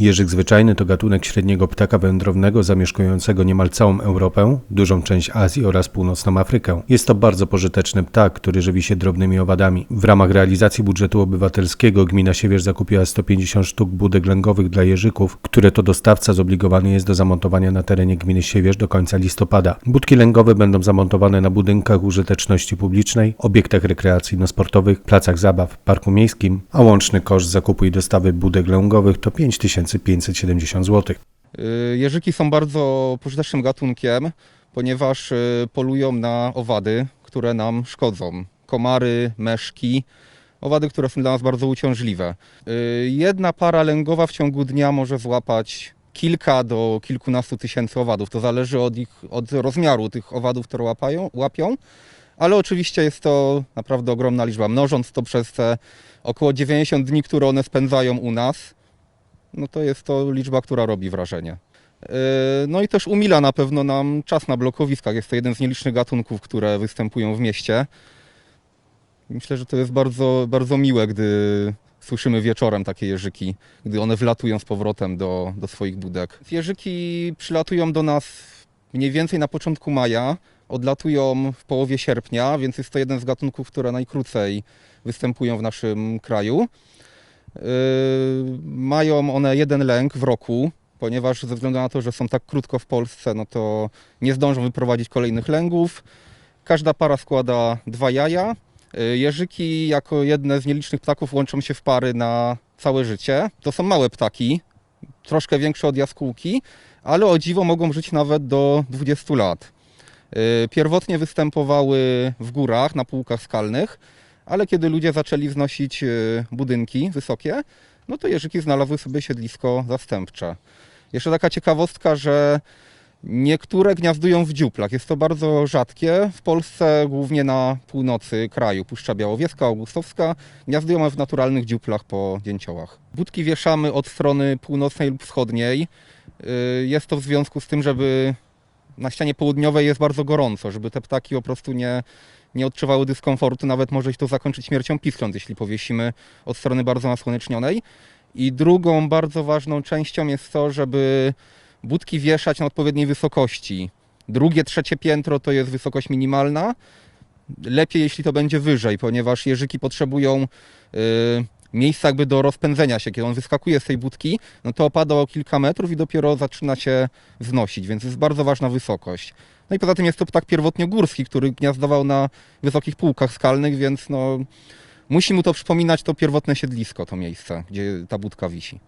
Jeżyk zwyczajny to gatunek średniego ptaka wędrownego zamieszkującego niemal całą Europę, dużą część Azji oraz północną Afrykę. Jest to bardzo pożyteczny ptak, który żywi się drobnymi owadami. W ramach realizacji budżetu obywatelskiego gmina Siewierz zakupiła 150 sztuk budek lęgowych dla jeżyków, które to dostawca zobligowany jest do zamontowania na terenie gminy Siewierz do końca listopada. Budki lęgowe będą zamontowane na budynkach użyteczności publicznej, obiektach rekreacyjno-sportowych, placach zabaw, parku miejskim, a łączny koszt zakupu i dostawy budek lęgowych to 5570 zł. Y, Jeżyki są bardzo pożytecznym gatunkiem, ponieważ y, polują na owady, które nam szkodzą. Komary, meszki, owady, które są dla nas bardzo uciążliwe. Y, Jedna para lęgowa w ciągu dnia może złapać kilka do kilkunastu tysięcy owadów. To zależy od, ich, od rozmiaru tych owadów, które łapają, łapią, ale oczywiście jest to naprawdę ogromna liczba. Mnożąc to przez te około 90 dni, które one spędzają u nas, no to jest to liczba, która robi wrażenie. Yy, No i też umila na pewno nam czas na blokowiskach. Jest to jeden z nielicznych gatunków, które występują w mieście. Myślę, że to jest bardzo, bardzo miłe, gdy słyszymy wieczorem takie jeżyki, gdy one wlatują z powrotem do, do swoich budek. Jeżyki przylatują do nas mniej więcej na początku maja, odlatują w połowie sierpnia, więc jest to jeden z gatunków, które najkrócej występują w naszym kraju. Yy, Mają one jeden lęk w roku, ponieważ ze względu na to, że są tak krótko w Polsce, no to nie zdążą wyprowadzić kolejnych lęgów. Każda para składa dwa jaja. Yy, Jeżyki jako jedne z nielicznych ptaków łączą się w pary na całe życie. To są małe ptaki, troszkę większe od jaskółki, ale o dziwo mogą żyć nawet do 20 lat. Yy, Pierwotnie występowały w górach, na półkach skalnych, ale kiedy ludzie zaczęli wznosić y, budynki wysokie, no to jeżyki znalazły sobie siedlisko zastępcze. Jeszcze taka ciekawostka, że niektóre gniazdują w dziuplach. Jest to bardzo rzadkie. W Polsce, głównie na północy kraju, Puszcza Białowieska, Augustowska, gniazdują w naturalnych dziuplach po dzięciołach. Budki wieszamy od strony północnej lub wschodniej. Y, Jest to w związku z tym, żeby na ścianie południowej jest bardzo gorąco, żeby te ptaki po prostu nie, nie odczuwały dyskomfortu, nawet może się to zakończyć śmiercią piskląt, jeśli powiesimy od strony bardzo nasłonecznionej. I drugą bardzo ważną częścią jest to, żeby budki wieszać na odpowiedniej wysokości. Drugie, trzecie piętro to jest wysokość minimalna. Lepiej, jeśli to będzie wyżej, ponieważ jeżyki potrzebują y, miejsca jakby do rozpędzenia się. Kiedy on wyskakuje z tej budki, no to opada o kilka metrów i dopiero zaczyna się wznosić, więc jest bardzo ważna wysokość. No i poza tym jest to ptak pierwotnie górski, który gniazdował na wysokich półkach skalnych, więc no, musi mu to przypominać to pierwotne siedlisko, to miejsce, gdzie ta budka wisi.